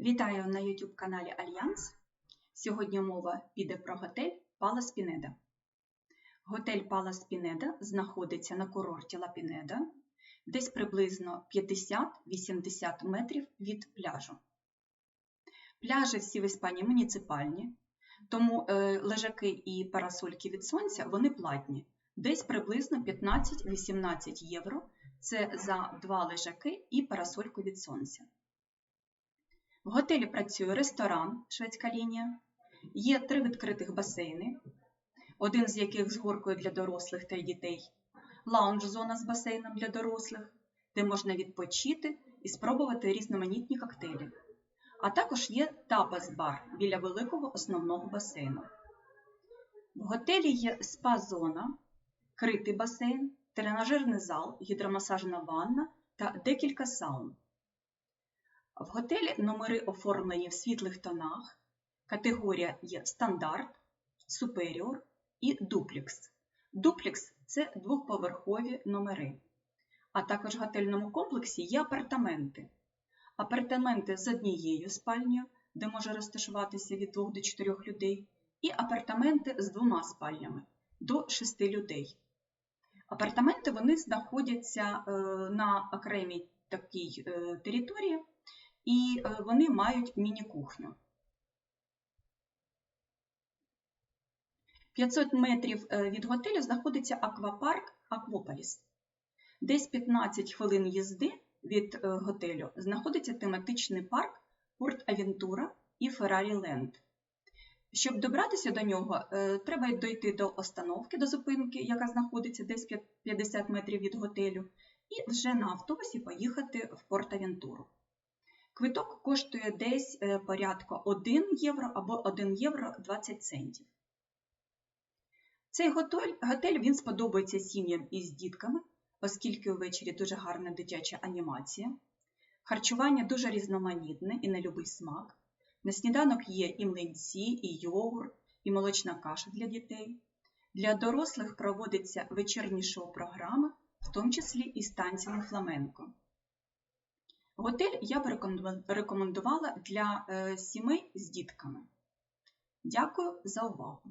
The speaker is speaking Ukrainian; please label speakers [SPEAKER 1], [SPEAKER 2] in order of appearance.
[SPEAKER 1] Вітаю на YouTube каналі Альянс. Сьогодні мова піде про готель Палас Пінеда. Готель Палас Пінеда знаходиться на курорті Ла Пінеда, десь приблизно 50-80 метрів від пляжу. Пляжі всі в Іспанії муніципальні, тому е, лежаки і парасольки від сонця вони платні, десь приблизно 15-18 євро. Це за два лежаки і парасольку від сонця. В готелі працює ресторан Шведська лінія, є три відкритих басейни, один з яких з горкою для дорослих та дітей, лаунж-зона з басейном для дорослих, де можна відпочити і спробувати різноманітні коктейлі. А також є тапас-бар біля великого основного басейну. В готелі є спа-зона, критий басейн, тренажерний зал, гідромасажна ванна та декілька саун. В готелі номери оформлені в світлих тонах. Категорія є стандарт, суперіор і дуплікс. Дуплікс це двохповерхові номери. А також в готельному комплексі є апартаменти. Апартаменти з однією спальнею, де може розташуватися від 2 до 4 людей, і апартаменти з двома спальнями до 6 людей. Апартаменти вони знаходяться е, на окремій такій е, території, і е, вони мають міні-кухню. 500 метрів е, від готелю знаходиться аквапарк Аквополіс. Десь 15 хвилин їзди від е, готелю знаходиться тематичний парк Порт Авентура і Феррарі Ленд. Щоб добратися до нього, треба дойти до остановки, до зупинки, яка знаходиться десь 50 метрів від готелю, і вже на автобусі поїхати в Порт Авентуру. Квиток коштує десь порядка 1 євро або 1 євро 20 центів. Цей готель, готель він сподобається сім'ям із дітками, оскільки ввечері дуже гарна дитяча анімація. Харчування дуже різноманітне і на любий смак. На сніданок є і млинці, і йогурт, і молочна каша для дітей. Для дорослих проводиться вечірні шоу-програми, в тому числі і з танцями фламенко. Готель я б рекомендувала для сімей з дітками. Дякую за увагу!